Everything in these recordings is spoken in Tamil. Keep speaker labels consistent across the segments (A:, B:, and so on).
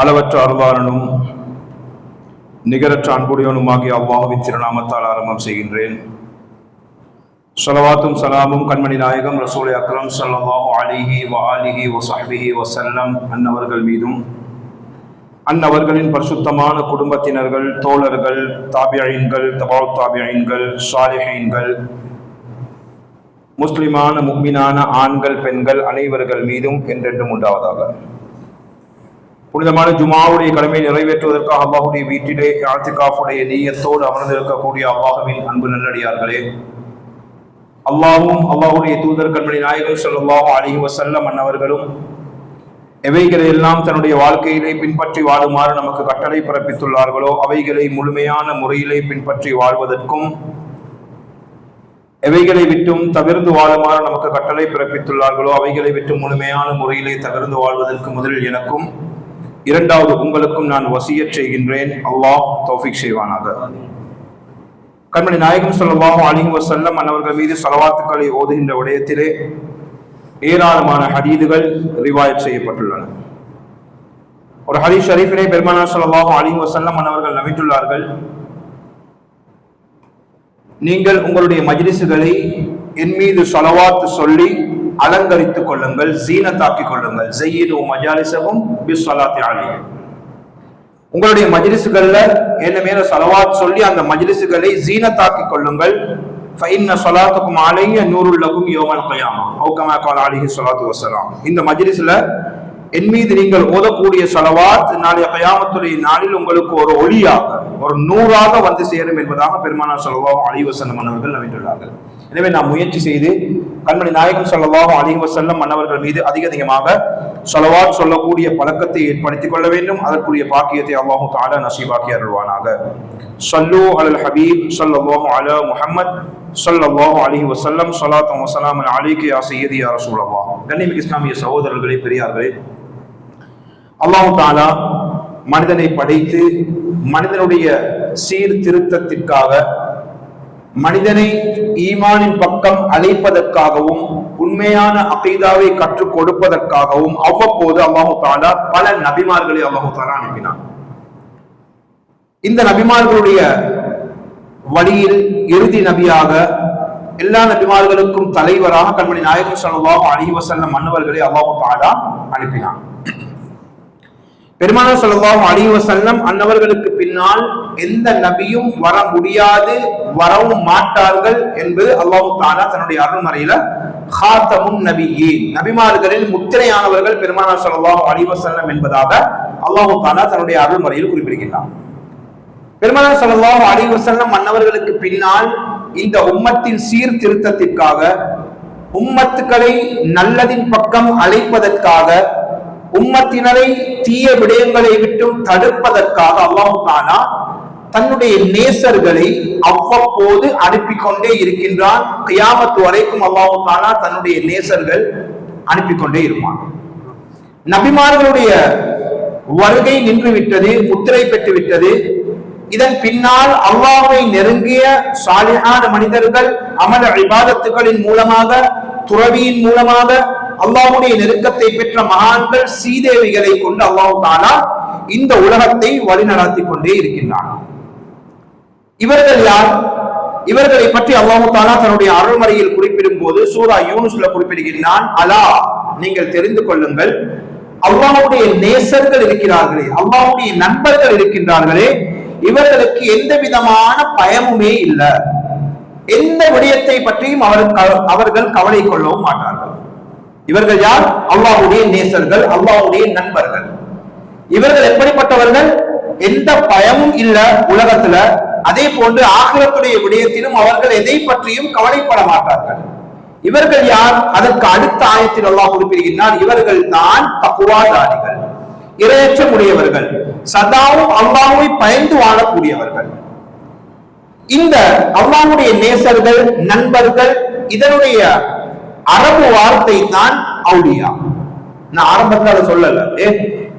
A: அளவற்ற அருளாளனும் நிகரற்ற அன்புடையவனுமாகிய அவ்வாஹுவின் திருநாமத்தால் ஆரம்பம் செய்கின்றேன். ஸலவாத்தும் சலாமும் கண்மணி நாயகம் ரசூலை அக்ரம் சல்லாஹூ அலிஹி வாலிஹி ஆலிஹி வசல்லம் அன்னவர்கள் மீதும் அன்னவர்களின் பரிசுத்தமான குடும்பத்தினர்கள் தோழர்கள் தாபியீன்கள் தபால் தாபியீன்கள் சாலிஹைன்கள் முஸ்லிமான முக்மினான ஆண்கள் பெண்கள் அனைவர்கள் மீதும் என்றென்றும் உண்டாவதாக. புனிதமான ஜுமாவுடைய கடமை நிறைவேற்றுவதற்காக அல்லாஹுடைய வீட்டிலே ஆத்திகாஃபுடைய நீயத்தோடு அமர்ந்திருக்கக்கூடிய அல்லாஹுவின் அன்பு நல்லடியார்களே. அல்லாஹும் அல்லாஹுடைய தூதர் கண்மணி நாயகர் ஸல்லல்லாஹு அலைஹி வசல்லம் அன்னவர்களும் எவைகளை எல்லாம் தன்னுடைய வாழ்க்கையிலே பின்பற்றி வாழுமாறு நமக்கு கட்டளை பிறப்பித்துள்ளார்களோ அவைகளை முழுமையான முறையிலே பின்பற்றி வாழ்வதற்கும் எவைகளை விட்டும் தவிர்ந்து வாழுமாறு நமக்கு கட்டளை பிறப்பித்துள்ளார்களோ அவைகளை விட்டு முழுமையான முறையிலே தவிர்ந்து வாழ்வதற்கு முதலில் எனக்கும் இரண்டாவது உங்களுக்கும் நான் வசியச் செய்கின்றேன். அல்லாஹ் தௌஃபிக் செய்வானாக. கண்மணி நாயகம் சொல்லவாகும் அலைஹி வஸல்லம் அன்னவர்கள் மீது செலவாத்துக்களை ஓதுகின்ற விடயத்திலே ஏராளமான ஹதீதுகள் ரிவாயத் செய்யப்பட்டுள்ளன. ஒரு ஹரி ஷரீஃபிலே பெருமானா சொல்லவாகும் அலைஹி வஸல்லம் அன்னவர்கள் நவித்துள்ளார்கள் நீங்கள் உங்களுடைய மஜ்லிஸுகளை என் மீது ஸலவாத் சொல்லி அலங்கரித்துக் கொள்ளுங்கள் ஜீனத்தாக்கிக் கொள்ளுங்கள். ஜெய்யிது மஜாலிசகும் பிஸ்ஸலாத்தி அலைஹி. உங்களுடைய மஜ்லிஸுகள்ல என்ன மேல ஸலவாத் சொல்லி அந்த மஜ்லிஸுகளை ஜீனத்தாக்கிக் கொள்ளுங்கள். ஃபைன்ன ஸலாத்துக்கும் அலைய நூறுல் லகும் யௌமல் கியாமா. அவு கமா கால அலைஹி இந்த மஜ்லிஸ்ல என் மீது நீங்கள் ஓதக்கூடிய ஸலவாத் நாளைய கயாமத்துடைய நாளில் உங்களுக்கு ஒரு ஒளியாக ஒரு நூறாக வந்து சேரும் என்பதாக பெருமானார் ஸல்லல்லாஹு அலைஹி வஸல்லம் அவர்கள் நம்பிட்டுள்ளார்கள் எனவே நாம் முயற்சி செய்து கண்மணி நாயகம் ஸல்லல்லாஹு அலைஹி செல்லம் மன்னவர்கள் மீது அதிக அதிகமாக ஸலவாத் சொல்லக்கூடிய பழக்கத்தை ஏற்படுத்திக் கொள்ள வேண்டும். அதற்குரிய பாக்கியத்தை அல்லாஹு தாலா நசீபாக்கி அருள்வானாக. சொல்லு அலல் ஹபீப் ஸல்லல்லாஹு அலா முஹம்மத் ஸல்லல்லாஹு அலைஹி வசல்லம் சொல்லாத்தம் வசலாம் அலைக்க யா சய்யதி யா ரசூலல்லாஹ். கண்ணியமிகு இஸ்லாமிய சகோதரர்களே பெரியார்களே. அல்லாஹு தாலா மனிதனை படைத்து மனிதனுடைய சீர்திருத்தத்திற்காக மனிதனை ஈமானின் பக்கம் அழைப்பதற்காகவும் உண்மையான அகைதாவை கற்றுக் கொடுப்பதற்காகவும் அவ்வப்போது அல்லாஹு தாலா பல நபிமார்களை அல்லாஹு தாலா அனுப்பினான். இந்த நபிமார்களுடைய வழியில் இறுதி நபியாக எல்லா நபிமார்களுக்கும் தலைவராக கண்மணி நாயகம் ஸல்லல்லாஹு அலைஹி வஸல்லம் மன்னவர்களை அல்லாஹு தாலா அனுப்பினான். பெருமானார் ஸல்லல்லாஹு அலைஹி வஸல்லம் அன்னவர்களுக்கு பின்னால் எந்த நபியும் வர முடியாது வரவும் மாட்டார்கள் என்பது அல்லாஹு தாலா தன்னுடைய அருள்மறையில ஹாத்தமும் நபியே நபிமார்களில் முத்திரையானவர்கள் பெருமானார் ஸல்லல்லாஹு அலைஹி வஸல்லம் என்பதாக அல்லாஹு தாலா தன்னுடைய அருள்மறையில் குறிப்பிடுகின்றான். பெருமானார் ஸல்லல்லாஹு அலைஹி வஸல்லம் அன்னவர்களுக்கு பின்னால் இந்த உம்மத்தின் சீர்திருத்தத்திற்காக உம்மத்துக்களை நல்லதின் பக்கம் அழைப்பதற்காக உம்மத்தினரை தீய விடயங்களை விட்டும் தடுப்பதற்காக அல்லாஹானா தன்னுடைய நேசர்களை அவ்வப்போது அனுப்பி கொண்டே இருக்கின்றான். கியாமத்து வரைக்கும் அல்லாஹானா தன்னுடைய நேசர்கள் அனுப்பி கொண்டே இருப்பான். நபிமார்களுடைய வருகை நின்று விட்டது முத்திரை பெற்று விட்டது இதன் பின்னால் அல்லாவை நெருங்கிய சாலிகான மனிதர்கள் அமல விவாதத்துகளின் மூலமாக துறவியின் மூலமாக அல்லாவுடைய நெருக்கத்தை பெற்ற மகான்கள் சீதேவிகளை கொண்டு அல்லாஹு தாலா இந்த உலகத்தை வழிநடத்தி கொண்டே இருக்கின்றான். இவர்கள் யார்? இவர்களை பற்றி அல்லாஹு தாலா தன்னுடைய அருள்மறையில் குறிப்பிடும் போது சூரா யூனுஸ்ல குறிப்பிடுகின்றான் அலா நீங்கள் தெரிந்து கொள்ளுங்கள். அல்லாவுடைய நேசர்கள் இருக்கிறார்களே அல்லாவுடைய நண்பர்கள் இருக்கின்றார்களே இவர்களுக்கு எந்த விதமான பயமுமே இல்லை. எந்த விடயத்தை பற்றியும் அவர் அவர்கள் கவலை கொள்ளவும் மாட்டார்கள். இவர்கள் யார்? அல்லாஹ்வுடைய நேசர்கள் அல்லாஹ்வுடைய நண்பர்கள். இவர்கள் எப்படிப்பட்டவர்கள்? எந்த பயமும் இல்ல உலகத்துல. அதே போன்று ஆகிரத்துடைய விடயத்திலும் அவர்கள் எதை பற்றியும் கவலைப்பட மாட்டார்கள். இவர்கள் யார்? அதற்கு அடுத்த ஆயத்தில் அல்லாஹ் குறிப்பிடுகின்றார் இவர்கள் தான் தக்குவாதாரிகள் இரையற்றம் உடையவர்கள். சதாவும் அல்லாஹ்வை பயந்து வாழக்கூடியவர்கள். இந்த அல்லாஹ்வுடைய நேசர்கள் நண்பர்கள் இதனுடைய அரபு வார்த்தை தான் அவுலியா. நான் ஆரம்பத்தில் அதை சொல்லல. ஏ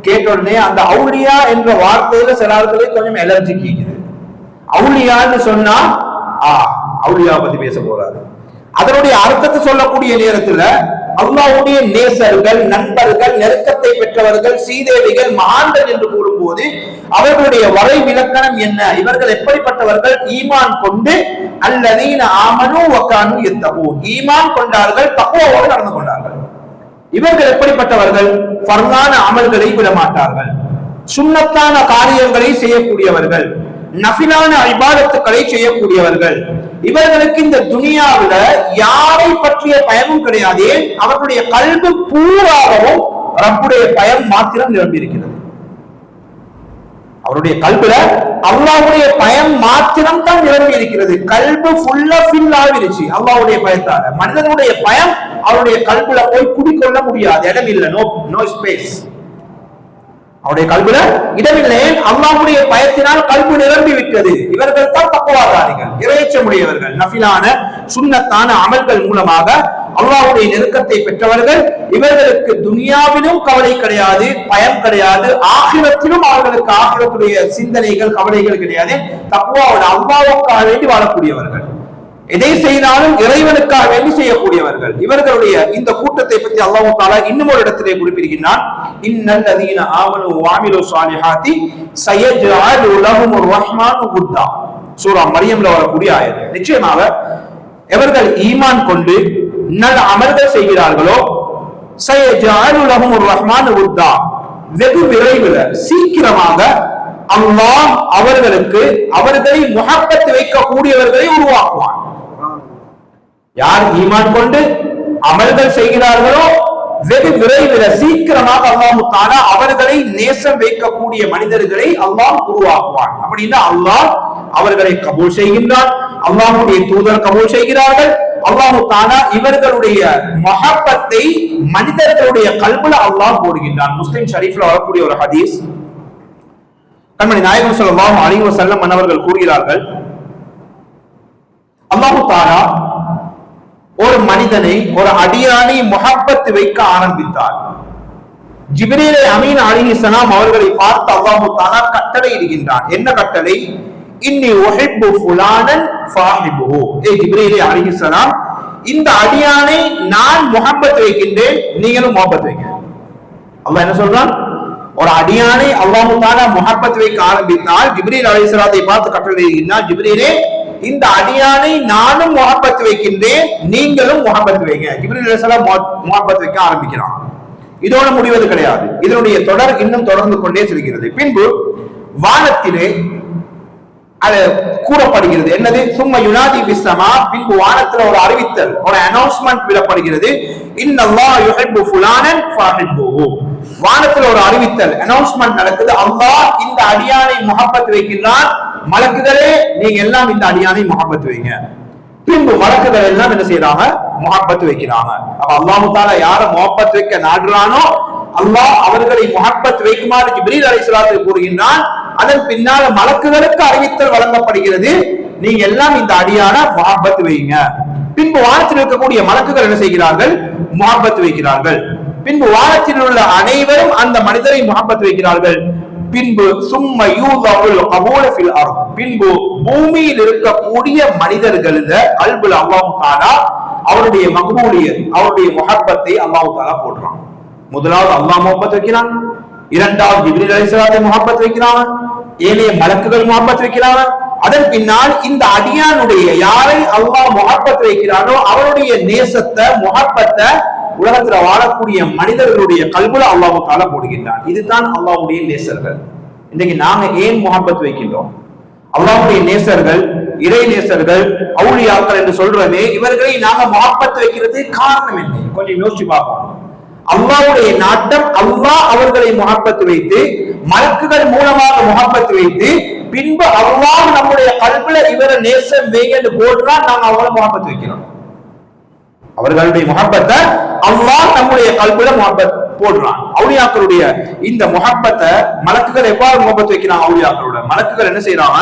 A: கேட்ட உடனே அந்த அவுலியா என்ற வார்த்தையில சில ஆட்களுக்கு கொஞ்சம் எலர்ஜி கேக்குது. அவுலியான்னு சொன்னா ஆ அவுலியா பத்தி பேச போறாரு. அதனுடைய அர்த்தத்தை சொல்லக்கூடிய நேரத்துல அல்லாவுடைய நேசர்கள் நண்பர்கள் நெருக்கத்தை பெற்றவர்கள் சீதேவிகள் மகான்கள் என்று கூறும்போது அவர்களுடைய வரை விலக்கணம் என்ன? இவர்கள் எப்படிப்பட்டவர்கள்? ஈமான் கொண்டு அல்லதீன ஆமனு ஒக்கானு எத்தகூன். ஈமான் கொண்டார்கள் தக்குவோடு நடந்து கொண்டார்கள். இவர்கள் எப்படிப்பட்டவர்கள்? ஃபர்லான அமல்களை விட மாட்டார்கள் சுண்ணத்தான காரியங்களை செய்யக்கூடியவர்கள். நஃபிலான இபாதத்துக்களை செய்யக்கூடியவர்கள். இவர்களுக்கு இந்த துனியாவுல யாரை பற்றிய பயமும் கிடையாது. அவர்களுடைய கல்வி பூராகவும் ரப்புடைய பயம் மாத்திரம் நிரம்பி இருக்கிறது அவருடைய கல்வில அல்லாவுடைய பயம் மாத்திரம் தான் நிரம்பி இருக்கிறது கல்பு ஃபுல்லா ஃபில் ஆகிருச்சு அல்லாவுடைய பயத்தால. மனிதனுடைய பயம் அவருடைய கல்புல போய் குடிக்கொள்ள முடியாது. இடம் இல்லை நோ நோ ஸ்பேஸ் அவருடைய கல்வில இடமில்லை. அல்லாவுடைய பயத்தினால் கல்வி நிரம்பி விட்டது. இவர்கள் தான் தப்புவாதாரிகள் இறைச்சமுடையவர்கள் நஃபிலான சுண்ணத்தான அமல்கள் மூலமாக அல்லாவுடைய நெருக்கத்தை பெற்றவர்கள். இவர்களுக்கு துனியாவிலும் கவலை கிடையாது பயம் கிடையாது ஆகிரத்திலும் அவர்களுக்கு ஆகிரத்துடைய சிந்தனைகள் கவலைகள் கிடையாது. தப்புவாவோட அல்லாவுக்காக வேண்டி வாழக்கூடியவர்கள். எதை செய்தாலும் இறைவனுக்காக வேண்டி செய்யக்கூடியவர்கள். இவர்களுடைய இந்த கூட்டத்தை பற்றி அல்லாஹ் தாலா இன்னும் ஒரு இடத்திலே குறிப்பிடுகின்றான். இன்னல்லதீன ஆமனு வாமிலு சாலிஹாத்தி சயஜ்அலு லஹும் ரஹ்மானு குத்தா சூரா மரியம்ல வரக்கூடிய ஆயத் நிச்சயமாக எவர்கள் ஈமான் கொண்டு நல்ல அமல்கள் செய்கிறார்களோ சயஜ்அலு லஹும் ரஹ்மானு குத்தா வெகு விரைவில் சீக்கிரமாக அல்லாஹ் அவர்களுக்கு அவர்களை முகப்பத்து வைக்கக்கூடியவர்களை உருவாக்குவான். யார் ஈமான் கொண்டு அமல்கள் செய்கிறார்களோ வெகு விரைவில் சீக்கிரமாக அல்லாஹு தாலா அவர்களை நேசம் வைக்கக்கூடிய மனிதர்களை அல்லாஹ் உருவாக்குவான். அப்படின்னா அல்லாஹ் அவர்களை கபூல் செய்கின்றான். அல்லாஹுடைய தூதர் கபூல் செய்கிறார்கள். அல்லாஹு தாலா இவர்களுடைய மகப்பத்தை மனிதர்களுடைய கல்புல அல்லாஹ் போடுகின்றான். முஸ்லிம் ஷரீஃப்ல வரக்கூடிய ஒரு ஹதீஸ். கண்மணி நாயகம் ஸல்லல்லாஹு அலைஹி வஸல்லம் மன்னவர்கள் கூறுகிறார்கள் அல்லாஹு தாலா ஒரு மனிதனை ஒரு அடியானை முகப்பத்து வைக்க ஆரம்பித்தார். ஜிப்ரீலை அமீன் அலிஹி அவர்களை பார்த்து அல்லாஹு தாலா கட்டளை இடுகின்றார் என்ன கட்டளை? இன்னி ஒஹிப்பு ஃபுலானன் ஃபாஹிபு ஏ ஜிப்ரீலை அலிஹி இந்த அடியானை நான் முகப்பத்து வைக்கின்றேன் நீங்களும் முகப்பத்து வைங்க. அல்லாஹ் என்ன சொல்றான்? ஒரு அடியானை அல்லாஹு தாலா முகப்பத் வைக்க ஆரம்பித்தால் ஜிப்ரீல் அலைஹிஸ்ஸலாத்தை பார்த்து கட்டளை இடுகின்றார் ஜிப்ரீலே இந்த அடியானை நானும் முகப்பத்து வைக்கின்றேன் நீங்களும் முகப்பத்து வைங்க. ஜிப்ரீல் முகப்பத்து வைக்க ஆரம்பிக்கிறான். இதோட முடிவது கிடையாது. இதனுடைய தொடர் இன்னும் தொடர்ந்து கொண்டே செல்கிறது. பின்பு வானத்திலே அது கூறப்படுகிறது. என்னது? சும்மா யுனாதி விஸ்வமா பின்பு வானத்துல ஒரு அறிவித்தல் ஒரு அனௌன்ஸ்மெண்ட் விடப்படுகிறது. இன்னல்லா யுஹிப்பு ஃபுலானன் ஃபஹிப்புஹு. வானத்துல ஒரு அறிவித்தல் அனௌன்ஸ்மெண்ட் நடக்குது. அல்லாஹ் இந்த அடியானை முகப்பத்து வைக்கின்றான். மலக்குதலே நீங்க எல்லாம் இந்த அடியானை முகப்பத்து வைங்க. பின்பு மலக்குகள் எல்லாம் என்ன செய்யறாங்க முகப்பத்து வைக்கிறாங்க. அப்ப அல்லாஹு தாலா யார முகப்பத்து வைக்க நாடுறானோ அல்லாஹ் அவர்களை முகப்பத்து வைக்குமாறு ஜிப்ரீல் அலைஹிஸ்ஸலாத்து கூறுகின்றான். அதன் பின்னால மலக்குகளுக்கு அறிவித்தல் வழங்கப்படுகிறது. நீங்க எல்லாம் இந்த அடியான முகப்பத்து வைங்க. பின்பு வானத்தில் இருக்கக்கூடிய மலக்குகள் என்ன செய்கிறார்கள்? முகப்பத்து வைக்கிறார்கள். பின்பு வானத்தில் உள்ள அனைவரும் அந்த மனிதரை முகப்பத்து வைக்கிறார்கள். பின்பு சும்ம யூதவுல் அபோலஃபில் ஃபில் பின்பு பூமியில் இருக்கக்கூடிய மனிதர்கள் அல்புல் அல்லாஹு தாலா அவருடைய மகபூலியர் அவருடைய முகப்பத்தை அல்லாஹு தாலா போடுறான். முதலாவது அல்லாஹ் முகப்பத் வைக்கிறான். இரண்டாவது ஜிப்ரீல் அலிஸ்லாத்தை முகப்பத் வைக்கிறான். ஏனைய மலக்குகள் முகப்பத் வைக்கிறான். அதன் பின்னால் இந்த அடியானுடைய யாரை அல்லாஹ் முகப்பத் வைக்கிறானோ அவருடைய நேசத்தை முகப்பத்தை உலகத்துல வாழக்கூடிய மனிதர்களுடைய கல்புல அல்லாஹு தாலா போடுகின்றான். இதுதான் அல்லாவுடைய நேசர்கள். இன்னைக்கு நாங்க ஏன் முகப்பத் வைக்கின்றோம்? அல்லாவுடைய நேசர்கள் இறை நேசர்கள் அவுளியாக்கள் என்று சொல்றமே இவர்களை நாங்க முகப்பத் வைக்கிறது காரணம் என்ன? கொஞ்சம் யோசிச்சு பார்ப்போம். அல்லாவுடைய நாட்டம் அல்லாஹ் அவர்களை முகப்பத்து வைத்து மலக்குகள் மூலமாக முகப்பத்து வைத்து பின்பு அல்லாஹ் நம்முடைய கல்புல இவரை நேசம் வைங்கன்னு போடுறா நாங்க அவங்கள முகப்பத்து வைக்கிறோம். அவர்களுடைய முகப்பத்தை அல்லாஹ் நம்முடைய கல்பிட முகப்பத் போடுறான். அவுளியாக்களுடைய இந்த முகப்பத்தை மலக்குகள் எவ்வாறு முகப்பத்து வைக்கிறாங்க? அவுளியாக்களோட மலக்குகள் என்ன செய்யறாங்க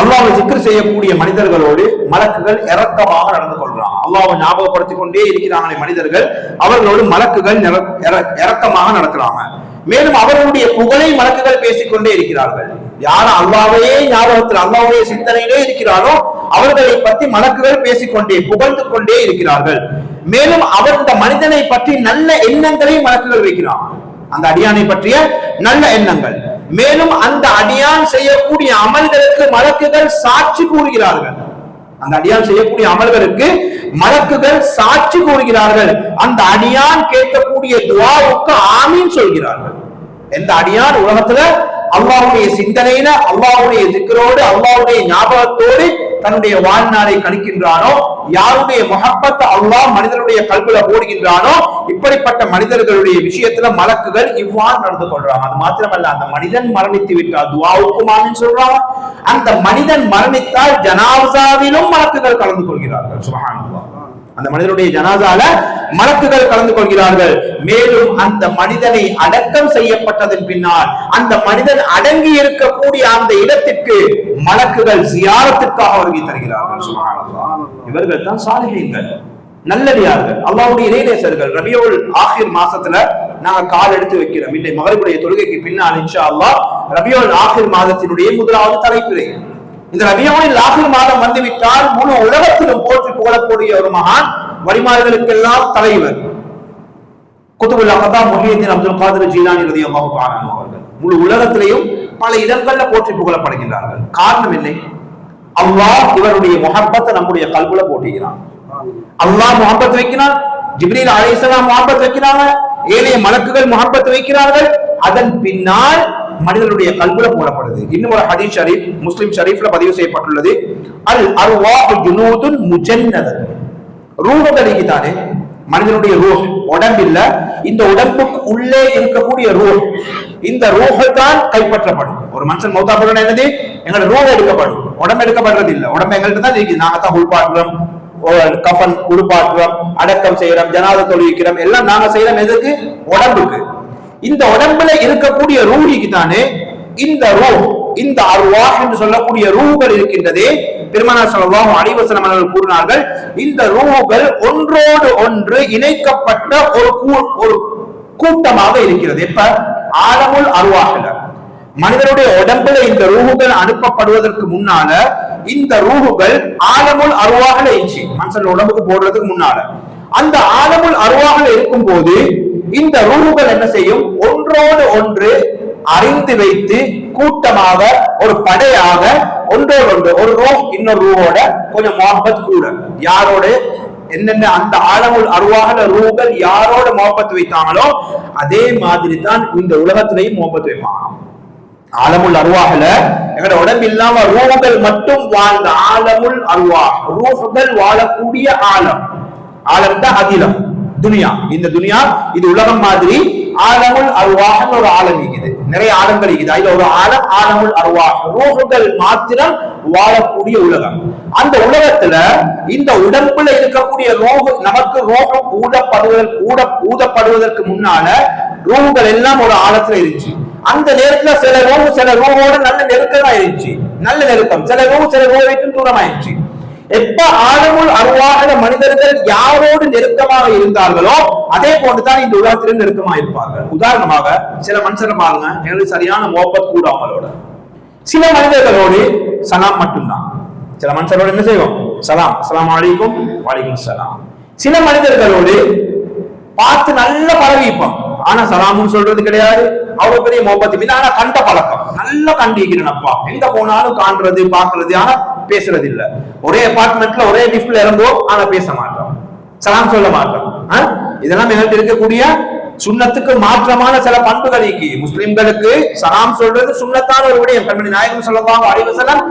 A: அல்லாவை சிக்கர் செய்யக்கூடிய மனிதர்களோடு மலக்குகள் இறக்கமாக நடந்து கொள்றாங்க. அல்லாவை ஞாபகப்படுத்திக் கொண்டே இருக்கிறாங்களே மனிதர்கள் அவர்களோடு மலக்குகள் இறக்கமாக நடக்கிறாங்க. மேலும் அவர்களுடைய புகழை மலக்குகள் பேசிக்கொண்டே இருக்கிறார்கள். யார் அல்லாவையே ஞாபகத்தில் அல்லாவுடைய சிந்தனையிலே இருக்கிறாரோ அவர்களை பற்றி மலக்குகள் பேசிக்கொண்டே புகழ்ந்து கொண்டே இருக்கிறார்கள். மேலும் அவர் இந்த மனிதனை பற்றி நல்ல எண்ணங்களை மலக்குகள் வைக்கிறார். அந்த அடியானை பற்றிய நல்ல எண்ணங்கள். மேலும் அந்த அடியான் செய்யக்கூடிய அமல்களுக்கு மலக்குகள் சாட்சி கூறுகிறார்கள். அந்த அடியான் செய்யக்கூடிய அமல்களுக்கு மலக்குகள் சாட்சி கூறுகிறார்கள். அந்த அடியான் கேட்கக்கூடிய துவாவுக்கு ஆமீன் சொல்கிறார்கள். எந்த அடியான் உலகத்துல அல்லாவுடைய சிந்தனையில அல்லாவுடைய திக்கரோடு அல்லாவுடைய ஞாபகத்தோடு தன்னுடைய வாழ்நாளை கணிக்கின்றானோ யாருடைய முகப்பத்தை அல்லாஹ் மனிதனுடைய கல்வில போடுகின்றானோ? இப்படிப்பட்ட மனிதர்களுடைய விஷயத்துல மலக்குகள் இவ்வாறு நடந்து கொள்றாங்க. அது மாத்திரமல்ல அந்த மனிதன் மரணித்து விட்டால் துவாவுக்குமான்னு ஆமீன் சொல்றாங்க. அந்த மனிதன் மரணித்தால் ஜனாசாவிலும் மலக்குகள் கலந்து கொள்கிறார்கள். சுபஹானல்லாஹ். அந்த மனிதனுடைய ஜனாதால மலக்குகள் கலந்து கொள்கிறார்கள். மேலும் அந்த மனிதனை அடக்கம் செய்யப்பட்டதன் பின்னால் அந்த மனிதன் அடங்கி இருக்கக்கூடிய அந்த இடத்திற்கு மலக்குகள் சியாரத்திற்காக வருகை தருகிறார்கள். இவர்கள் தான் சாலிஹீன்கள் நல்லடியார்கள். அல்லாஹ்வுடைய இறைநேசர்கள் ரபியுல் ஆஹிர் மாசத்துல நாங்க கால் எடுத்து வைக்கிறோம். இன்னை மகரிபுடைய தொழுகைக்கு பின்னால் இன்ஷா அல்லாஹ் ரபியுல் ஆஹிர் மாதத்தினுடைய முதலாவது தலைப்பிறை இந்த ரபியாவில் லாகிர் மாதம் வந்துவிட்டால் முழு உலகத்திலும் போற்றி புகழக்கூடிய ஒரு மகான் வழிமாறுதலுக்கெல்லாம் தலைவர். குத்துபுல் அகதா முஹியத்தின் அப்துல் காதர் ஜீலானி ரதியமாக காரணம் அவர்கள் முழு உலகத்திலையும் பல இடங்கள்ல போற்றி புகழப்படுகின்றார்கள். காரணம் இல்லை அல்லாஹ் இவருடைய முகப்பத்தை நம்முடைய கல்புல போட்டுகிறான் அல்லாஹ் முகப்பத் வைக்கிறான் ஜிப்ரீல் அலிஸ்லாம் முகப்பத் வைக்கிறாங்க ஏனைய மலக்குகள் முகப்பத் வைக்கிறார்கள். அதன் பின்னால் மனிதனுடைய கல்புல போடப்படுது. இன்னும் ஒரு ஹதீஸ் ஷரீஃப் முஸ்லிம் ஷரீஃப்ல பதிவு செய்யப்பட்டுள்ளது. அல் அர்வாஹு ஜுனூதுன் முஜன்னதன் ரூபதலிக்கு தானே மனிதனுடைய ரூஹ் உடம்பில்ல. இந்த உடம்புக்கு உள்ளே இருக்கக்கூடிய ரூஹ் இந்த ரூஹை தான் கைப்பற்றப்படும். ஒரு மனுஷன் மௌத்தா என்னது? எங்களோட ரூஹ் எடுக்கப்படும். உடம்பு எடுக்கப்படுறது இல்லை உடம்பு எங்கள்கிட்ட தான் இருக்குது. நாங்க தான் உள்பாடுறோம் கஃபன் கஃன் அடக்கம் செய்யறோம் ஜனாத தொழுவிக்கிறோம். எல்லாம் நாங்க செய்யறோம் எதுக்கு? உடம்புக்கு. இந்த உடம்புல இருக்கக்கூடிய ரூஹிக்கு தானே இந்த ரூ இந்த அருவா என்று சொல்லக்கூடிய ரூகள் இருக்கின்றதே. திருமண ஸல்லல்லாஹு அடிவசனம் அவர்கள் கூறினார்கள் இந்த ரூகள் ஒன்றோடு ஒன்று இணைக்கப்பட்ட ஒரு கூ- ஒரு கூட்டமாக இருக்கிறது. இப்ப ஆலமுல் அருவாகல மனிதனுடைய உடம்புல இந்த ரூகுகள் அனுப்பப்படுவதற்கு முன்னால இந்த ரூகுகள் ஆலமுல் அருவாகல இருந்துச்சு. மனுஷன் உடம்புக்கு போடுறதுக்கு முன்னால. அந்த ஆலமுல் அருவாகல இருக்கும் போது இந்த ரூஹுகள் என்ன செய்யும்? ஒன்றோடு ஒன்று அறிந்து வைத்து கூட்டமாக ஒரு படையாக ஒன்றோடு ஒன்று ஒரு ரூ இன்னொரு ரூவோட கொஞ்சம் மொஹபத் கூட யாரோட? என்னென்ன அந்த ஆழமுள் அருவாகல ரூகள் யாரோட முகப்பத் வைத்தாங்களோ அதே மாதிரி தான் இந்த உலகத்திலையும் மோபத்து வைப்பாங்க ஆலமுல் அருவாகல எங்கட உடம்பு இல்லாம ரூஹுகள் மட்டும் வாழ்ந்த ஆலமுல் அருவா ரூஹுகள் வாழக்கூடிய ஆழம். ஆழம் தான் அதிலம் துனியா. இந்த துனியா இது உலகம் மாதிரி ஆலமுல் அருவாகன்னு ஒரு ஆலம் இருக்குது நிறைய ஆலங்கள் இருக்குது அதுல ஒரு ஆலம் ஆலமுல் அருவாக ரூஹுகள் மாத்திரம் வாழக்கூடிய உலகம். அந்த உலகத்துல இந்த உடம்புல இருக்கக்கூடிய ரோகு நமக்கு ரோகம் ஊதப்படுவதற்கு ஊட ஊதப்படுவதற்கு முன்னால ரூஹுகள் எல்லாம் ஒரு ஆழத்துல இருந்துச்சு. அந்த நேரத்துல சில ரூம் சில ரூமோட நல்ல நெருக்கமா இருந்துச்சு. நல்ல நெருக்கம். சில ரூம் சில ரூம் வைக்கும் தூரமாயிருச்சு. எப்ப ஆழமுள் அருவாகிற மனிதர்கள் யாரோடு நெருக்கமாக இருந்தார்களோ அதே போன்றுதான் இந்த உலகத்திலும் நெருக்கமாக இருப்பார்கள். உதாரணமாக சில மனுஷரை பாருங்க எங்களுக்கு சரியான மோப்பத் கூட அவங்களோட. சில மனிதர்களோடு சலாம் மட்டும்தான். சில மனுஷரோடு என்ன செய்வோம்? சலாம். சலாம் அழைக்கும் வலைக்கும் சலாம். சில மனிதர்களோடு பார்த்து நல்ல பழகிப்போம். ஆனா சலாமுன்னு சொல்றது கிடையாது. அவ்வளவு பெரிய மோபத்து மீது ஆனா கண்ட பழக்கம். நல்லா கண்டிக்கிறேன் அப்பா. எங்க போனாலும் காண்றது பாக்குறது ஆனா பேசுறது இல்ல ஒரே அபார்ட்மெண்ட்ல ஒரே லிஃப்ட்ல இறங்குவோம் ஆனா பேச மாட்டோம். சலாம் சொல்ல மாட்டோம். இதெல்லாம் எங்கள்கிட்ட இருக்கக்கூடிய சுண்ணத்துக்கு மாற்றமான சில பண்புகள் இருக்கு முஸ்லிம்களுக்கு சலாம் சொல்றது சுண்ணத்தான ஒரு விடயம். கண்மணி நாயகம் சொல்லலாம் அறிவசலம்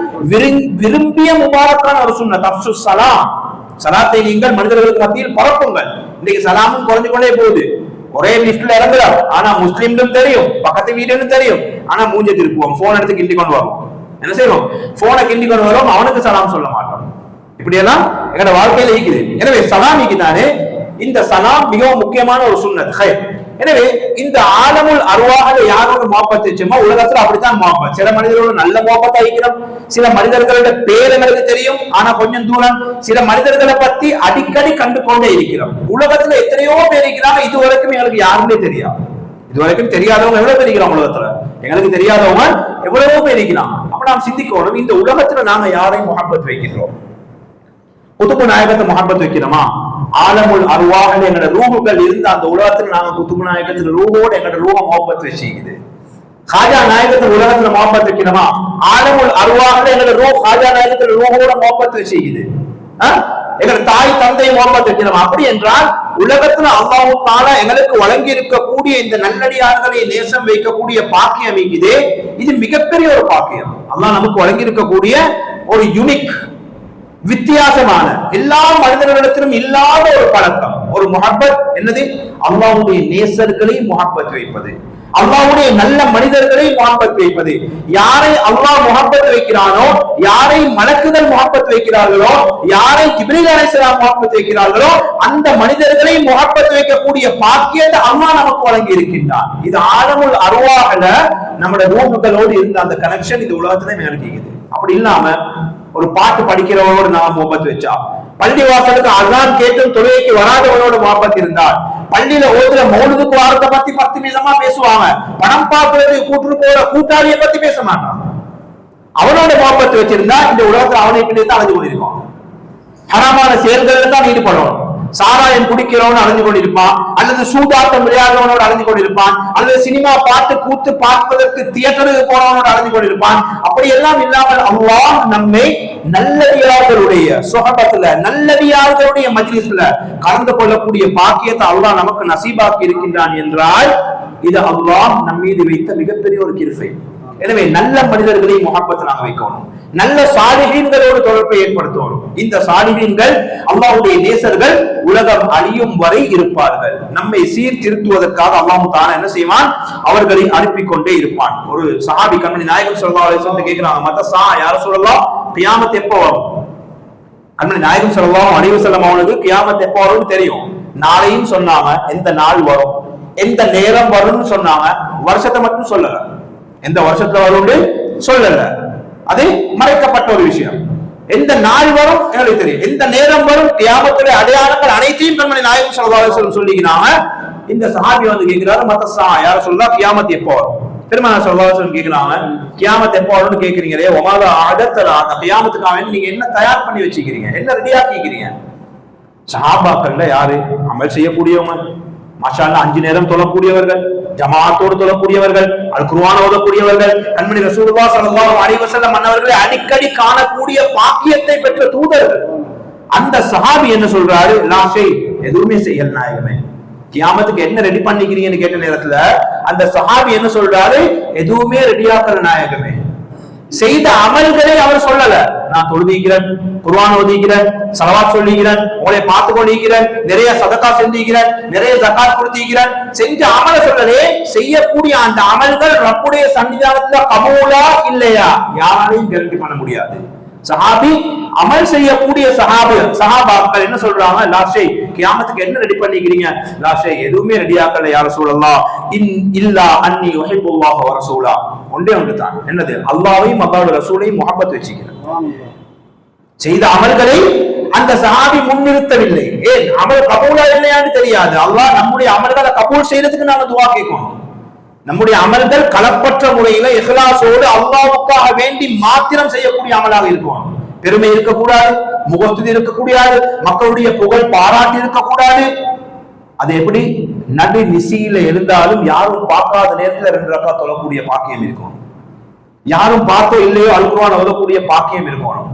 A: விரும்பிய முபாரக்கான ஒரு சுண்ணத் அப்சு சலாம் சலாத்தை நீங்கள் மனிதர்களுக்கு மத்தியில் பரப்புங்கள். இன்னைக்கு சலாமும் குறைஞ்சு கொண்டே போகுது. ஒரே லிஃப்ட்ல இறங்குறோம். ஆனா முஸ்லிம்களும் தெரியும் பக்கத்து வீடுன்னு தெரியும். ஆனா மூஞ்ச திருப்புவோம். போன் எடுத்து கிண்டி கொண்டு வரும் என்ன செய்வோம் போனை கிண்டி கொண்டு வரோம் அவனுக்கு சலாம் சொல்ல மாட்டோம் இப்படியெல்லாம் எங்களோட வாழ்க்கையில இருக்குது. எனவே சலாம் தானே இந்த சலாம் மிகவும் முக்கியமான ஒரு சுண்ணத் ஹை எனவே இந்த ஆலமுல் அருவாக யாரோட மோப்பத் வச்சோமோ உலகத்துல அப்படித்தான் மோப்பம் சில மனிதர்களோட நல்ல மோப்பத்தை இருக்கிறோம் சில மனிதர்களோட பேர் எங்களுக்கு தெரியும். ஆனா கொஞ்சம் தூரம். சில மனிதர்களை பத்தி அடிக்கடி கண்டு கொண்டே இருக்கிறோம். உலகத்துல எத்தனையோ பேர் இருக்கிறாங்க. இது வரைக்கும் எங்களுக்கு யாருமே தெரியாது. இது வரைக்கும் தெரியாதவங்க எவ்வளவு பேர் இருக்கிறாங்க உலகத்துல? எங்களுக்கு தெரியாதவங்க எவ்வளவோ பேர் இருக்கிறாங்க. அப்ப நாம் சிந்திக்கணும் இந்த உலகத்துல நாங்க யாரையும் முகப்பத் வைக்கிறோம் குத்துபு நாயகத்தை முகப்பத் வைக்கிறோமா? ஆலமுல் அருவாக எங்களோட ரூகுகள் இருந்த அந்த உலகத்துல நாங்க குத்துபு நாயகத்துல ரூகோடு எங்களோட ரூக முகப்பத் வச்சுக்குது ஹாஜா நாயகத்துல உலகத்துல முகப்பத் வைக்கிறோமா? ஆலமுல் அருவாக எங்களோட ரூ ஹாஜா நாயகத்துல ரூகோட முகப்பத் வச்சுக்குது எங்கள் தாய் தந்தை முகமது வைக்கிறோமா அப்படி என்றால் உலகத்துல அல்லாஹு தாலா எங்களுக்கு வழங்கி இருக்கக்கூடிய இந்த நல்லடியார்களை நேசம் வைக்கக்கூடிய பாக்கியம் இருக்குது இது மிகப்பெரிய ஒரு பாக்கியம். அல்லாஹ் நமக்கு வழங்கி இருக்கக்கூடிய ஒரு யுனிக் வித்தியாசமான எல்லா மனிதர்களிடத்திலும் இல்லாத ஒரு பழக்கம் ஒரு முகப்பத். என்னது? அல்லாவுடைய நேசர்களை முகப்பத் வைப்பது. அல்லாவுடைய நல்ல மனிதர்களை முகப்பத் வைப்பது. யாரை அல்லாஹ் முகப்பத் வைக்கிறானோ யாரை மலக்குதல் முகப்பத் வைக்கிறார்களோ யாரை ஜிப்ரீல் அலைஹிஸ்ஸலாம் முகப்பத் வைக்கிறார்களோ அந்த மனிதர்களை முகப்பத் வைக்கக்கூடிய பாக்கியத்தை அல்லாஹ் நமக்கு வழங்கி இருக்கின்றான். இது ஆழமுள் அருவாகல நம்முடைய ரூபங்களோடு இருந்த அந்த கனெக்ஷன் இந்த உலகத்துல இருக்குது அப்படி இல்லாம ஒரு பாட்டு படிக்கிறவனோடு நான் முகப்பத் வச்சா பள்ளி வாசலுக்கு அதான் கேட்டும் தொழுகைக்கு வராதவனோட முகப்பத் இருந்தால் பள்ளியில ஓதுற மௌனதுக்கு வாரத்தை பத்தி பத்து விதமா பேசுவாங்க பணம் பார்க்கறது கூட்டு போற கூட்டாளியை பத்தி பேச மாட்டான். அவனோட முகப்பத் வச்சிருந்தா இந்த உலகத்துல அவனை பின்னே தான் அழைஞ்சு கொண்டிருக்கான் ஹராமான செயல்கள் தான் ஈடுபடணும் சாராயம் குடிக்கிறவன் அழிஞ்சு கொண்டிருப்பான் அல்லது சூதாட்டம் விளையாடுறவனோடு அழிஞ்சு கொண்டிருப்பான் அல்லது சினிமா பாட்டு கூத்து பார்ப்பதற்கு தியேட்டருக்கு போறவனோடு அழிஞ்சு கொண்டிருப்பான். அப்படி எல்லாம் இல்லாமல் அல்லாஹ் நம்மை நல்லவியார்களுடைய சுகபத்துல நல்லவியார்களுடைய மஜ்லிஸ்ல கலந்து கொள்ளக்கூடிய பாக்கியத்தை அல்லாஹ் நமக்கு நசீபாக்கி இருக்கின்றான் என்றால் இது அல்லாஹ் நம் மீது வைத்த மிகப்பெரிய ஒரு கிருஃபை எனவே நல்ல மனிதர்களை முகப்பத்தில் நாங்கள் வைக்கணும். நல்ல சாலிகீன்களோடு தொடர்பை ஏற்படுத்துவோம் இந்த சாலிகீன்கள் அல்லாவுடைய நேசர்கள் உலகம் அழியும் வரை இருப்பார்கள். நம்மை சீர்திருத்துவதற்காக அல்லாஹ் தான என்ன செய்வான்? அவர்களை அனுப்பி கொண்டே இருப்பான். ஒரு சஹாபி கண்மணி நாயகம் சொல்லா சொல்லிட்டு கேட்கிறாங்க மத்த சா யார சொல்லலாம் கியாமத் எப்போ வரும்? கண்மணி நாயகம் சொல்லலாம் அணிவு செல்லம் அவனுக்கு கியாமத் எப்போ வரும்னு தெரியும். நாளையும் சொன்னாங்க எந்த நாள் வரும்? எந்த நேரம் வரும்னு சொன்னாங்க? வருஷத்தை மட்டும் சொல்லல. எந்த வருஷத்துல வரும்னு சொல்லல. அது மறைக்கப்பட்ட ஒரு விஷயம். எந்த நாள் வரும்? எங்களுக்கு தெரியும். எந்த நேரம் வரும்? தியாகத்துடைய அடையாளங்கள் அனைத்தையும் கண்மணி நாயகம் சொல்லி சொல்லிக்கிறாங்க இந்த சஹாபி வந்து கேட்கிறாரு மத்த சா யார சொல்லா கியாமத் எப்போ வரும்? திருமண சொல்லி கேட்கிறாங்க கியாமத் எப்போ வரும்னு கேட்கிறீங்களே உமாத அடத்தரா அந்த கியாமத்துக்காக நீங்க என்ன தயார் பண்ணி வச்சுக்கிறீங்க? என்ன ரெடியா கேட்கிறீங்க சஹாபாக்கள்ல யாரு? அமல் செய்யக்கூடியவங்க மஷால்ல அஞ்சு நேரம் தொழக்கூடியவர்கள். ஜமாத்தோடு தொழக்கூடியவர்கள் அல் குர்ஆன் ஓதக்கூடியவர்கள் கண்மணி ரசூலுல்லாஹ் ஸல்லல்லாஹு அலைஹி மன்னவர்களை அடிக்கடி காணக்கூடிய பாக்கியத்தை பெற்ற தூதர்கள். அந்த சஹாபி என்ன சொல்றாரு? லாஷை எதுவுமே செய்யல நாயகமே. கியாமத்துக்கு என்ன ரெடி பண்ணிக்கிறீங்கன்னு கேட்ட நேரத்துல அந்த சஹாபி என்ன சொல்றாரு? எதுவுமே ரெடியாக்கல நாயகமே. செய்த அமல்களை அவர் சொல்லல. நான் தொழுதிக்கிறேன் குருவான் ஒதுக்கிறேன் சலவாத் சொல்லிக்கிறேன் உங்களை பார்த்து கொண்டிருக்கிறேன் நிறைய சதக்கா செஞ்சுக்கிறேன் நிறைய ஜகாத் கொடுத்திருக்கிறேன் செஞ்ச அமல சொல்லலே செய்யக்கூடிய அந்த அமல்கள் ரப்புடைய சன்னிதானத்துல கபூலா இல்லையா? யாராலையும் கேரண்டி பண்ண முடியாது. சஹாபி அமல் செய்யக்கூடிய சஹாபு சஹாபாக்கள் என்ன சொல்றாங்க லாஷே கியாமத்துக்கு என்ன ரெடி பண்ணிக்கிறீங்க? லாஷே எதுவுமே ரெடி ஆக்கல யார சூழல்லாம் இன் இல்லா அன்னி ஒஹிபுல்லாஹ வர சூழா ஒன்றே ஒன்று தான். என்னது? அல்லாவையும் அல்லாவோட ரசூலையும் முகப்பத் வச்சுக்கிறேன். செய்த அமல்களை அந்த சஹாபி முன்னிறுத்தவில்லை. ஏன்? அமல் கபூலா இல்லையான்னு தெரியாது. அல்லாஹ் நம்முடைய அமல்களை கபூல் செய்யறதுக்கு நாம துவா கேட்கணும். நம்முடைய அமல்கள் களப்பற்ற முறையில இஹ்லாசோடு அல்லாவுக்காக வேண்டி மாத்திரம் செய்யக்கூடிய அமலாக இருக்கும். பெருமை இருக்கக்கூடாது முகஸ்துதி இருக்கக்கூடாது மக்களுடைய புகழ் பாராட்டி இருக்கக்கூடாது. அது எப்படி? நடு நிசையில எழுந்தாலும் யாரும் பார்க்காத நேரத்துல ரெண்டு ரக்கா தொழக்கூடிய பாக்கியம் இருக்கும். யாரும் பார்த்தோ இல்லையோ அல்குவான் ஓதக்கூடிய பாக்கியம் இருக்கணும்.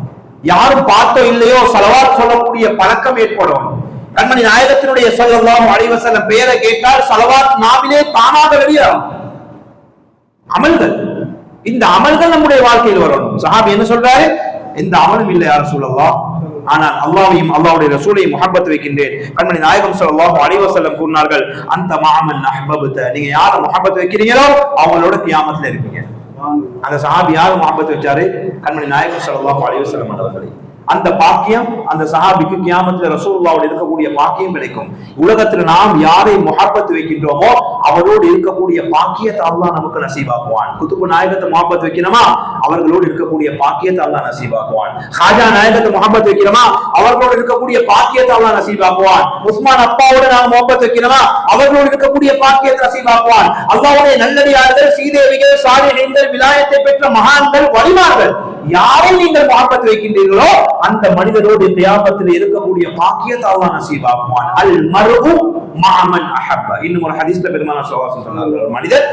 A: யாரும் பார்த்தோ இல்லையோ செலவார் சொல்லக்கூடிய பழக்கம் ஏற்படணும் கண்மணி நாயகத்தினுடைய சொல்லலாம் அலைவசல்லம் பேரை கேட்டால் சலவாத் நாவிலே தானாக வெளியாகும் அமல்கள். இந்த அமல்கள் நம்முடைய வாழ்க்கையில் வரணும். சஹாபி என்ன சொல்றாரு? எந்த அமலும் இல்லை யார் சொல்லலாம் ஆனால் அல்லாவையும் அல்லாவுடைய ரசூலையும் முகப்பத்து வைக்கின்றேன். கண்மணி நாயகம் ஸல்லல்லாஹு அலைவசல்லம் கூறினார்கள் அந்த மாமன் அஹ்பபத. நீங்க யாரை முகப்பத்து வைக்கிறீங்களோ அவங்களோட கியாமத்துல இருப்பீங்க. அந்த சஹாபி யார் முகப்பத்து வச்சாரு? கண்மணி நாயகம் ஸல்லல்லாஹு அலைவசல்லம் அவர்களை. அந்த பாக்கியம் அந்த சஹாபிக்கு கியாமத்துல ரசூலுல்லாவோடு இருக்கக்கூடிய பாக்கியம் கிடைக்கும். உலகத்துல நாம் யாரை முகப்பத்து வைக்கின்றோமோ அவரோடு இருக்கக்கூடிய பாக்கியத்தை அல்லா நமக்கு நசீபாக்குவான். குத்துபு நாயகத்தை முகப்பத்து வைக்கணுமா? அவர்களோடு இருக்கக்கூடிய பாக்கியத்தை அல்லா நசீபாக்குவான். ஹாஜா நாயகத்தை முகப்பத்து வைக்கணுமா? அவர்களோடு இருக்கக்கூடிய பாக்கியத்தை அல்லா நசீபாக்குவான். உஸ்மான் அப்பாவோட நாம் முகப்பத்து வைக்கணுமா? அவர்களோடு இருக்கக்கூடிய பாக்கியத்தை நசீபாக்குவான். அல்லாவுடைய நல்லடியார்கள் சீதேவிகள் சாலிஹீன்கள் விலாயத்தை பெற்ற மகான்கள் வலிமார்கள். யாரை நீங்கள் பாப்பத்தில் வைக்கின்றீர்களோ அந்த மனிதரோடு யாபத்தில் இருக்கக்கூடிய பாக்கியத்தை அல்லாஹ் நசீபாக்குவான் அல் மருகு மாமன் அஹப்ப. இன்னும் ஒரு ஹதீஸ்ல பெருமான சுவாசம் சொன்னார்கள். ஒரு மனிதர்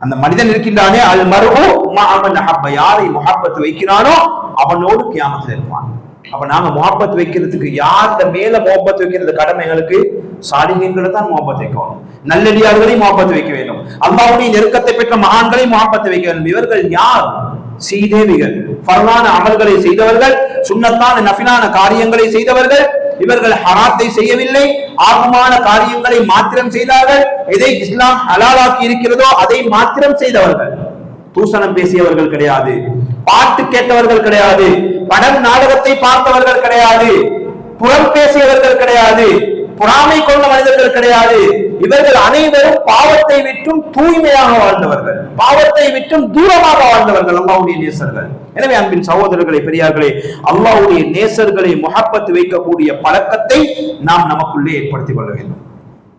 A: அந்த மனிதன் இருக்கின்றானே அல் மருவு மாமன் அஹப்ப. யாரை முகப்பத்து வைக்கிறானோ அவனோடு கியாமத்தில் இருப்பான். அப்ப நாங்க முகப்பத்து வைக்கிறதுக்கு யார்த மேல முகப்பத்து வைக்கிறது கடமை எங்களுக்கு? சாலிகங்களை தான் முகப்பத்து வைக்கணும் நல்லடியார்களையும் முகப்பத்து வைக்க வேண்டும். அல்லாவுடைய நெருக்கத்தை பெற்ற மகான்களை முகப்பத்து வைக்க வேண்டும். இவர்கள் யார்? சீதேவிகள் பரவான அமல்களை செய்தவர்கள் சுண்ணத்தான நபினான காரியங்களை செய்தவர்கள் இவர்கள் ஹராத்தை செய்யவில்லை. ஆகுமான காரியங்களை மாத்திரம் செய்தார்கள். எதை இஸ்லாம் ஹலாலாக்கி இருக்கிறதோ அதை மாத்திரம் செய்தவர்கள். தூசணம் பேசியவர்கள் கிடையாது. பாட்டு கேட்டவர்கள் கிடையாது. படம் நாடகத்தை பார்த்தவர்கள் கிடையாது. புறம் பேசியவர்கள் கிடையாது. பொறாமை கொண்ட மனிதர்கள் கிடையாது. இவர்கள் அனைவரும் பாவத்தை விட்டும் தூய்மையாக வாழ்ந்தவர்கள். பாவத்தை விட்டும் தூரமாக வாழ்ந்தவர்கள் அல்லாவுடைய நேசர்கள். எனவே அன்பின் சகோதரர்களை பெரியார்களே அல்லாவுடைய நேசர்களை முகப்பத்து வைக்கக்கூடிய பழக்கத்தை நாம் நமக்குள்ளே ஏற்படுத்திக் கொள்ள வேண்டும்.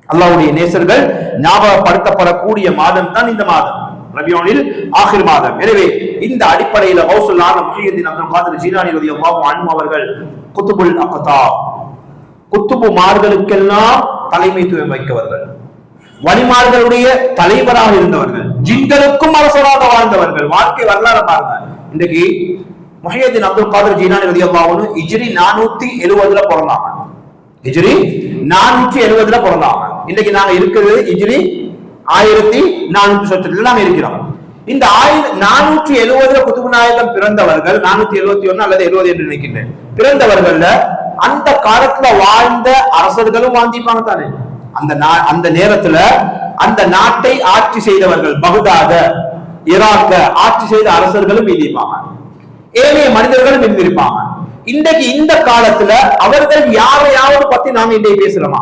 A: அல்லாவுடைய நேசர்கள் ஞாபகப்படுத்தப்படக்கூடிய மாதம் தான் இந்த மாதம். ரபியோனில் ஆகிர் மாதம். எனவே இந்த அடிப்படையில் ஹவுசுல்லான முஹியத்தின் அப்துல் காதர் ஜீனானி ரதி அல்லாஹு அன்ஹு அவர்கள் குத்துபுல் அக்தா குத்துப்பு மாறுதலுக்கெல்லாம் தலைமைத்துவம் வைக்கவர்கள் வழிமார்களுடைய தலைவராக இருந்தவர்கள் ஜின்களுக்கும் அரசராக வாழ்ந்தவர்கள் வாழ்க்கை வரலாறு பாருங்க. இன்றைக்கு முஹியத்தின் அப்துல் காதர் ஜீனானி ரதி அல்லாஹு நானூத்தி எழுபதுல பிறந்தாங்க. இஜிரி நானூத்தி எழுபதுல பிறந்தாங்க. இன்னைக்கு நாங்க இருக்கிறது இஜிரி ஆயிரத்தி நானூத்தி சொத்துல நாங்க இருக்கிறோம். இந்த ஆயிரம் நானூற்றி எழுபதுல குத்துபு நாயகம் பிறந்தவர்கள் நானூத்தி எழுபத்தி ஒண்ணு அல்லது எழுபது என்று நினைக்கின்றேன். பிறந்தவர்கள்ல அந்த காலத்துல வாழ்ந்த அரசர்களும் வாழ்ந்திருப்பாங்க தானே. அந்த நா- அந்த நேரத்துல அந்த நாட்டை ஆட்சி செய்தவர்கள் பகுதாத ஈராக்க ஆட்சி செய்த அரசர்களும் இருப்பாங்க ஏனைய மனிதர்களும் இருந்திருப்பாங்க. இன்றைக்கு இந்த காலத்துல அவர்கள் யாரையாவது பத்தி நாங்க இன்றைக்கு பேசுறோமா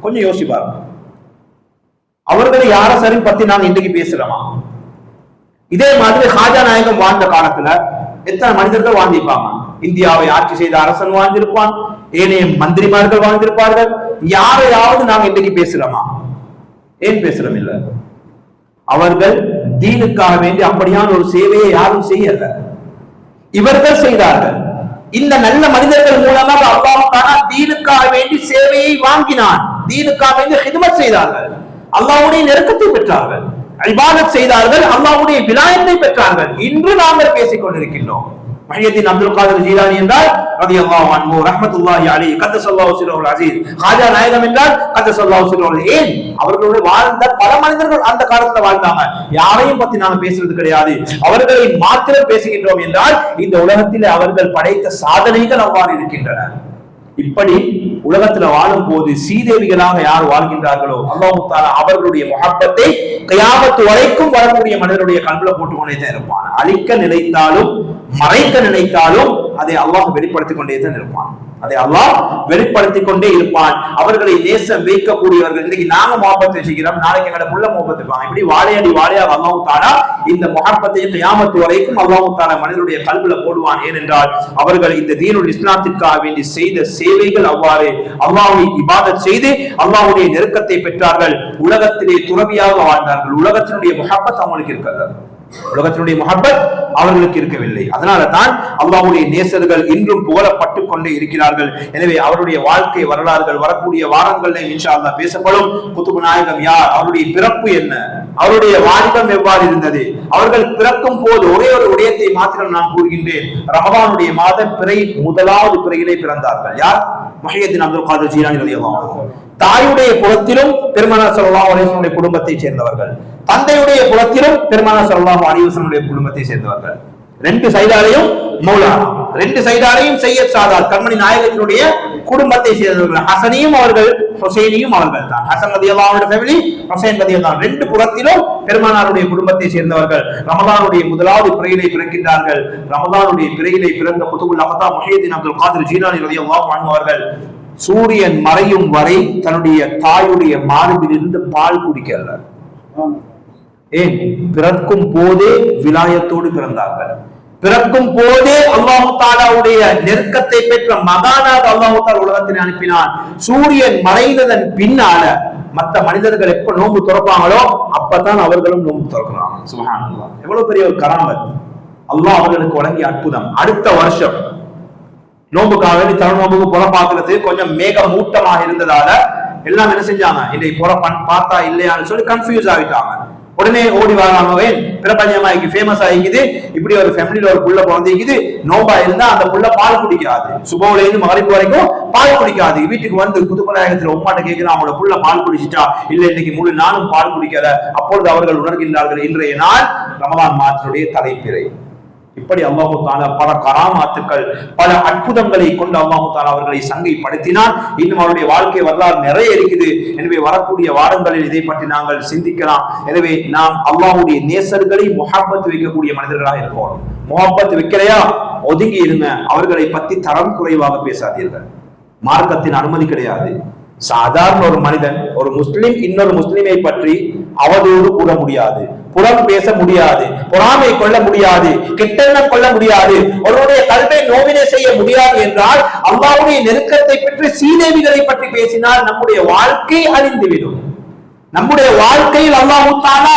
A: கொஞ்சம் யோசிச்சு பாருங்க. அவர்களை யார சரி பத்தி நாங்க இன்றைக்கு பேசுறோமா இதே மாதிரி ஹாஜா நாயகம் வாழ்ந்த காலத்துல எத்தனை மனிதர்கள் வாழ்ந்திருப்பாங்க? இந்தியாவை ஆட்சி செய்த அரசன் வாழ்ந்திருப்பான். ஏனைய மந்திரிமார்கள் வாழ்ந்திருப்பார்கள். யாரையாவது நாங்க இன்றைக்கு பேசுறோமா? ஏன் பேசுறோம் இல்ல? அவர்கள் தீனுக்காக வேண்டி அப்படியான ஒரு சேவையை யாரும் செய்யல. இவர்கள் செய்தார்கள். இந்த நல்ல மனிதர்கள் மூலமாக அல்லாஹ் தீனுக்காக வேண்டி சேவையை வாங்கினான். தீனுக்காக வேண்டி ஹிதமத் செய்தார்கள். அல்லாவுடைய நெருக்கத்தை பெற்றார்கள். இபாதத் செய்தார்கள். அல்லாவுடைய விலாயத்தை பெற்றார்கள். இன்று நாங்கள் பேசிக் கொண்டிருக்கின்றோம் மஹியத்தின் அப்துல் காதர் ஜீலானி என்றால் ரதி அல்லாஹ் அன்பு ரஹமத்துல்லாஹி அலி கத்த கத்தஸல்லாஹு சிரஹுல் அஸீஸ் ஹாஜா நாயகம் என்றால் கத்தஸல்லாஹு சிரஹுல் ஏன்? அவர்களுடைய வாழ்ந்த பல மனிதர்கள் அந்த காலத்துல வாழ்ந்தாங்க. யாரையும் பத்தி நாம பேசுறது கிடையாது. அவர்களை மாத்திரம் பேசுகின்றோம் என்றால் இந்த உலகத்தில் அவர்கள் படைத்த சாதனைகள் அவ்வாறு இருக்கின்றன. இப்படி உலகத்துல வாழும் போது சீதேவிகளாக யார் வாழ்கின்றார்களோ அல்லாஹு தாலா அவர்களுடைய முகப்பத்தை கயாமத்து வரைக்கும் வரக்கூடிய மனிதருடைய கண்களை போட்டுக்கொண்டே தான் இருப்பான். அழிக்க நினைத்தாலும் மறைக்க நினைத்தாலும் அதை அல்லாஹ் வெளிப்படுத்திக் கொண்டே தான் இருப்பான். அதை அல்லாஹ் வெளிப்படுத்திக் கொண்டே இருப்பான். அவர்களை நேசம் வைக்கக்கூடியவர்கள் இன்னைக்கு நாங்க முகப்பத்தை செய்கிறோம் நாளைக்கு எங்களை புள்ள முகப்பத்து இப்படி வாழையடி வாழையாக அல்லாவும் தானா இந்த முகப்பத்தை கியாமத்து வரைக்கும் அல்லாவும் தானா மனிதனுடைய கல்வில போடுவான். ஏனென்றால் அவர்கள் இந்த தீனுல் இஸ்லாத்திற்காக வேண்டி செய்த சேவைகள் அவ்வாறு. அல்லாவை இபாதத் செய்து அல்லாவுடைய நெருக்கத்தை பெற்றார்கள். உலகத்திலே துறவியாக வாழ்ந்தார்கள். உலகத்தினுடைய முகப்பத் அவங்களுக்கு இருக்கிறது உலகத்தினுடைய முகப்பத் அவர்களுக்கு இருக்கவில்லை. அதனால தான் அல்லாவுடைய நேசர்கள் இன்றும் புகழப்பட்டு கொண்டே இருக்கிறார்கள். எனவே அவருடைய வாழ்க்கை வரலாறுகள் வரக்கூடிய வாரங்களில் இன்ஷா பேசப்படும். குத்துபு நாயகம் யார்? அவருடைய பிறப்பு என்ன? அவருடைய வாலிபம் எவ்வாறு இருந்தது? அவர்கள் பிறக்கும் போது ஒரே ஒரு விடயத்தை மாத்திரம் நான் கூறுகின்றேன். ரமதானுடைய மாதம் பிறை முதலாவது பிறையிலே பிறந்தார்கள். யார்? மஹியத்தின் அப்துல் காதர் ஜீரானி தாயுடைய புலத்திலும் பெருமானார் ஸல்லல்லாஹு அலிவசனுடைய குடும்பத்தை சேர்ந்தவர்கள். தந்தையுடைய புலத்திலும் பெருமானார் ஸல்லல்லாஹு அலிவசனுடைய குடும்பத்தை சேர்ந்தவர்கள். ரெண்டு சைடாலையும் மௌலானா ரெண்டு சைடாலையும் செய்ய சாதார் கண்மணி நாயகத்தினுடைய குடும்பத்தை சேர்ந்தவர்கள். ஹசனியும் அவர்கள் ஹொசைனியும் அவர்கள் தான் ஹசன் ரதி ஃபேமிலி ஹொசைன் ரதி ரெண்டு புறத்திலும் பெருமானாருடைய குடும்பத்தை சேர்ந்தவர்கள். ரமதானுடைய முதலாவது பிறையிலை பிறக்கின்றார்கள். ரமதானுடைய பிறையிலை பிறந்த புதுகுல் அமதா முஹியதீன் அப்துல் காதிர் ஜீனானி ரதியல்லா அல்லாஹ் அவர்கள். சூரியன் மறையும் வரை தன்னுடைய தாயுடைய மார்பிலிருந்து பால் குடிக்கல ஏன்? பிறக்கும் போதே விலாயத்தோடு பிறந்தார்கள். பிறக்கும் போதே அல்லாஹு தாலாவுடைய நெருக்கத்தை பெற்ற மகானாக அல்லாஹு தாலா உலகத்தில் அனுப்பினான். சூரியன் மறைந்ததன் பின்னால மற்ற மனிதர்கள் எப்ப நோன்பு துறப்பாங்களோ அப்பதான் அவர்களும் நோன்பு துறக்கிறாங்க. சுபஹானல்லாஹ். எவ்வளவு பெரிய ஒரு கராமத். அல்லாஹ் அவர்களுக்கு வழங்கிய அற்புதம். அடுத்த வருஷம் நோம்புக்காக வேண்டி தமிழ் நோம்புக்கு புற கொஞ்சம் மேக மூட்டமாக இருந்ததால எல்லாம் என்ன செஞ்சாங்க? இதை புற பண் பார்த்தா இல்லையான்னு சொல்லி கன்ஃபியூஸ் ஆகிட்டாங்க. உடனே ஓடி வராமவே பிரபஞ்சமாய்க்கு ஃபேமஸ் ஆகிக்குது. இப்படி ஒரு ஃபேமிலியில ஒரு புள்ள குழந்தைக்குது நோம்பா இருந்தா அந்த புள்ள பால் குடிக்காது. சுபவுல இருந்து மகரிப்பு வரைக்கும் பால் குடிக்காது. வீட்டுக்கு வந்து புதுப்பநாயகத்துல உமாட்ட கேட்கிற அவங்களோட புள்ள பால் குடிச்சிட்டா? இல்ல இன்னைக்கு முழு நானும் பால் குடிக்கல. அப்பொழுது அவர்கள் உணர்கின்றார்கள் இன்றைய நாள் ரமலான் மாதத்துடைய தலைப்பிறை. இப்படி அல்லாஹு தாலா பல கராமாத்துக்கள் பல அற்புதங்களை கொண்டு அல்லாஹு தாலா அவர்களை சங்கைப்படுத்தினார் இன்னும் அவருடைய வாழ்க்கை வரலாறு நிறைய இருக்குது. எனவே வரக்கூடிய வாரங்களில் இதை பற்றி நாங்கள் சிந்திக்கலாம். எனவே நாம் அல்லாஹுடைய நேசர்களை முகப்பத் வைக்கக்கூடிய மனிதர்களாக இருக்கோம் முகப்பத் வைக்கலையா? ஒதுங்கி இருங்க. அவர்களை பற்றி தரம் குறைவாக பேசாதீர்கள். மார்க்கத்தின் அனுமதி கிடையாது. சாதாரண ஒரு மனிதன் ஒரு முஸ்லிம் இன்னொரு முஸ்லிமை பற்றி அவதோடு கூற முடியாது. புறம் பேச முடியாது பொறாமை கொள்ள முடியாது கெட்டெண்ணம் கொள்ள முடியாது ஒருவருடைய கல்வை நோவினை செய்ய முடியாது என்றால் அல்லாவுடைய நெருக்கத்தை பற்றி சீதேவிகளை பற்றி பேசினால் நம்முடைய வாழ்க்கை அழிந்துவிடும். நம்முடைய வாழ்க்கையில் அல்லாஹு தாலா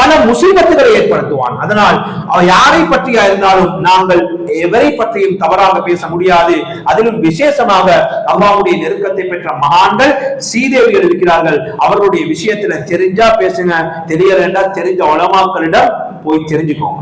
A: பல முசீபத்துகளை ஏற்படுத்துவான். அதனால் அவன் யாரை பற்றியா இருந்தாலும் நாங்கள் எவரை பற்றியும் தவறாக பேச முடியாது. அதிலும் விசேஷமாக அல்லாவுடைய நெருக்கத்தை பெற்ற மகான்கள் சீதேவிகள் இருக்கிறார்கள். அவர்களுடைய விஷயத்துல தெரிஞ்சா பேசுங்க தெரியலண்டா தெரிஞ்ச உலமாக்களிடம் போய் தெரிஞ்சுக்கோங்க.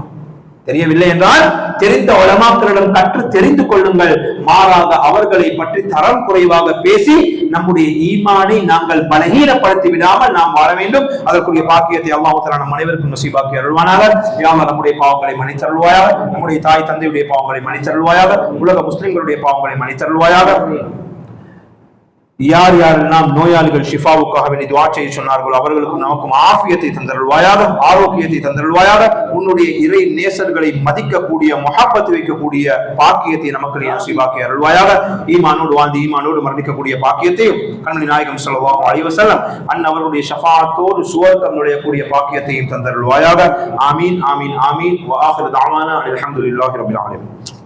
A: தெரியவில்லை என்றால் தெரிந்த உலமாக்களிடம் கற்று தெரிந்து கொள்ளுங்கள். மாறாக அவர்களை பற்றி தரம் குறைவாக பேசி நம்முடைய ஈமானை நாங்கள் பலகீனப்படுத்தி விடாமல் நாம் வாழ வேண்டும். அதற்குரிய பாக்கியத்தை அல்லாஹ் நம் அனைவருக்கும் நசீபாக்கி அருள்வானாக. யாமல் நம்முடைய பாவங்களை மன்னித்தருள்வாயாக. நம்முடைய தாய் தந்தையுடைய பாவங்களை மன்னித்தருள்வாயாக. உலக முஸ்லிம்களுடைய பாவங்களை மன்னித்தருள்வாயாக. யார் யாரெல்லாம் நோயாளிகள் ஷிஃபாவுக்காக வேண்டி துவா செய்ய சொன்னார்களோ அவர்களுக்கும் நமக்கும் ஆஃபியத்தை தந்தருள்வாயாக ஆரோக்கியத்தை தந்தருள்வாயாக உன்னுடைய இறை நேசர்களை மதிக்கக்கூடிய மொஹப்பத்து வைக்கக்கூடிய பாக்கியத்தை நமக்கு நீ நசீபாக்கி அருள்வாயாக. ஈமானோடு வாழ்ந்து ஈமானோடு மரணிக்கக்கூடிய பாக்கியத்தையும் கண்மணி நாயகம் சொல்லவாகும் அழிவசல்லம் அன்னவருடைய ஷஃபாத்தோடு சுவர்க்கம் நுழையக்கூடிய பாக்கியத்தையும் தந்தருள்வாயாக. ஆமீன் ஆமீன் ஆமீன். வாஹிர் தாவானா அல்ஹம்துலில்லாஹி ரபில் ஆலமின்.